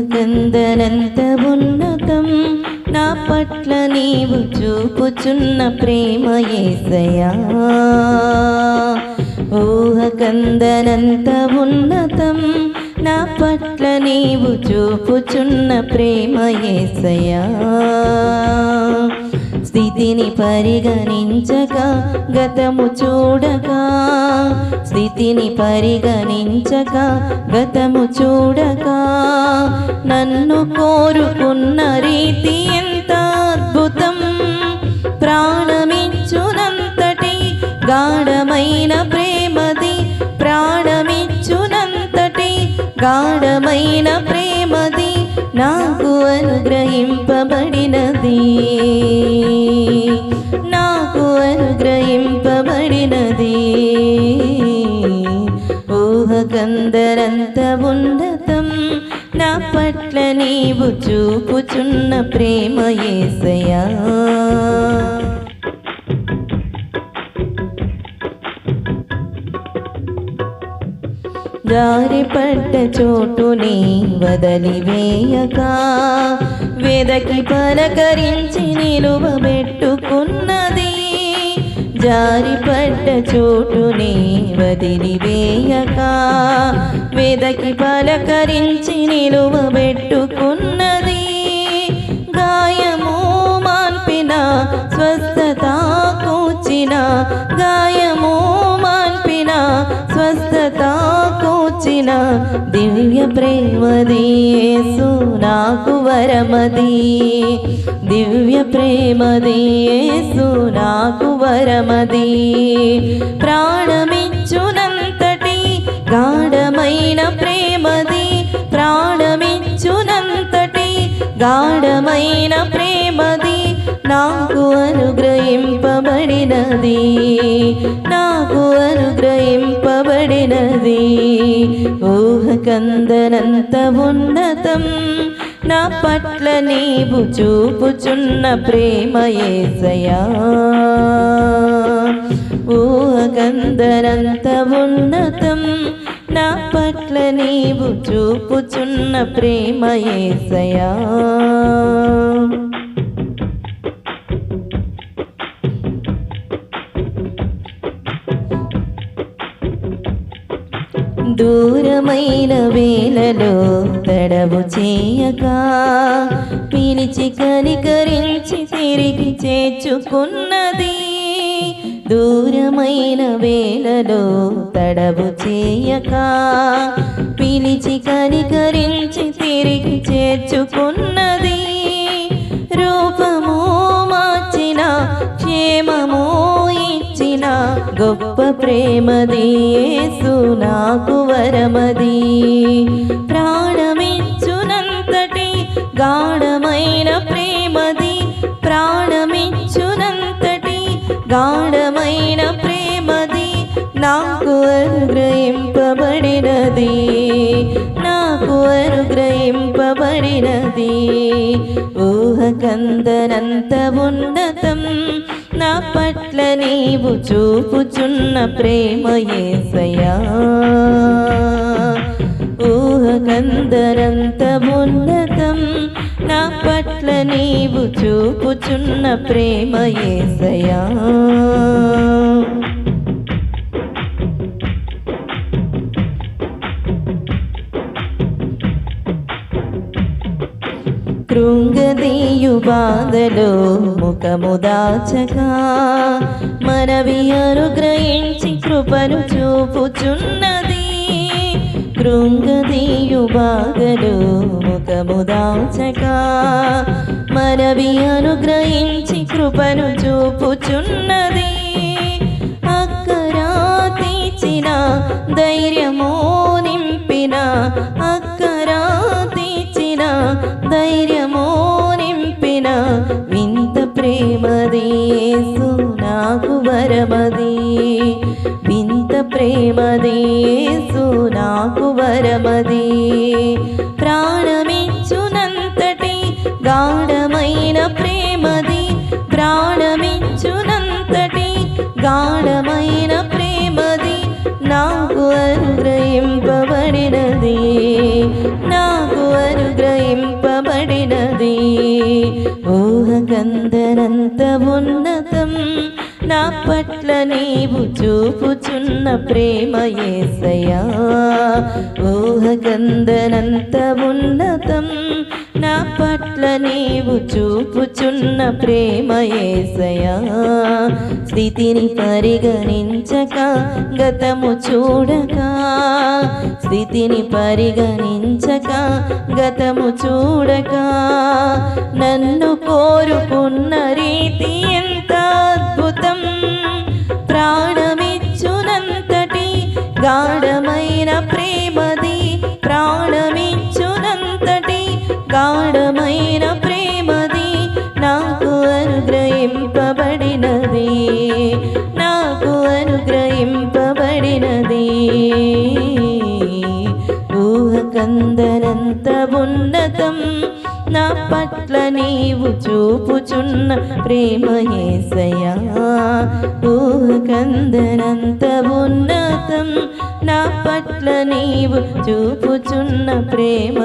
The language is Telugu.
ఊహకందనంత ఉన్నతం నా పట్ల నీవు చూపుచున్న ప్రేమ ఏసయా ఊహకందనంత ఉన్నతం నా పట్ల నీవు చూపుచున్న ప్రేమ ఏసయా స్థితిని పరిగణించక గతము చూడక. స్థితిని పరిగణించక గతము చూడక. నన్ను కోరుకున్న రీతి ఎంత అద్భుతం. ప్రాణమిచ్చునంతటి గాఢమైన ప్రేమది ప్రాణమిచ్చునంతటి గాఢమైన ప్రేమది నాకు అనుగ్రహింపబడినది. అనుగ్రహింపబడినది ఊహకందరంత ఉన్నతం. నా పట్ల నీవు చూపుచున్న ప్రేమ ఏసయా జారిపడ్డ చోటుని వదలివేయక వెదకి పలకరించి నిలువబెట్టుకున్నది జారిపడ్డ చోటుని వదిలివేయక వెదకి పలకరించి నిలువబెట్టుకున్నది గాయము మాన్పిన స్వస్థత కూర్చిన గాయము మాన్పిన స్వస్థత కూర్చిన దివ్య ప్రేమదేసు నాకు వరమది దివ్య ప్రేమది యేసు నాకు వరమది. ప్రాణమిచ్చునంతటి గాఢమైన ప్రేమది ప్రాణమిచ్చునంతటి గాఢమైన ప్రేమది నాకు అనుగ్రహింపబడినది నాకు అనుగ్రహింపబడినది. ఊహకందనంత ఉన్నతం నా పట్ల నీవు చూపుచున్న ప్రేమ ఏసయా ఊహకందనంత ఉన్నతం నా పట్ల నీవు చూపుచున్న ప్రేమ ఏసయా దూరమైన వేలలో గడవు చేయక పిలిచి కనికరించి తిరిగి చేర్చుకున్నది. దూరమైన వేళలో తడవు చేయక పిలిచి కనికరించి తిరిగి చేర్చుకున్నది. రూపము మార్చిన క్షేమము ఇచ్చిన గొప్ప ప్రేమది యేసు నాకు వరమది. గాఢమైన ప్రేమది ప్రాణమిచ్చునంతటి గాఢమైన ప్రేమది నాకు అనుగ్రహింపబడినది. నాకు అనుగ్రహింపబడినది. ఊహకందనంత ఉన్నతం నా పట్ల నీవు చూపుచున్న ప్రేమ ఏసయా ఊహకందనంత ఉన్నతం. నా పట్ల నీవు చూపుచున్న ప్రేమ ఏసయా కృంగదీయు బాధలో ముఖము దాచగా మనవి అనుగ్రహించి కృపను చూపుచున్నది. కృంగదీయు బాధలో ముఖము మనవి అనుగ్రహించి కృపను చూపుచున్నది అక్కరా తీచిన ధైర్యము నింపిన అక్కరా తీచిన ధైర్యము నింపిన వింత ప్రేమది యేసు నాకు వరమది వింత ప్రేమది వరమది ప్రాణమిచ్చునంతటి గాఢమైన ప్రేమది. ప్రాణమిచ్చునంతటి గాఢమైన ప్రేమది. నాకు అనుగ్రహింపబడినది. నాకు అనుగ్రహింపబడినది. ఊహకందనంత ఉన్న నా పట్ల నీవు చూపుచున్న ప్రేమ ఏసయా ఊహకందనంత ఉన్నతం నా పట్ల నీవు చూపుచున్న ప్రేమ ఏసయా స్థితిని పరిగణించక గతము చూడక. స్థితిని పరిగణించక గతము చూడక. నన్ను కోరుకున్న రీతి గాఢమైన ప్రేమ పట్ల నీవు చూపుచున్న ప్రేమ ఏసయ్యా ఊహకందనంత ఉన్నతం నా పట్ల నీవు చూపుచున్న ప్రేమ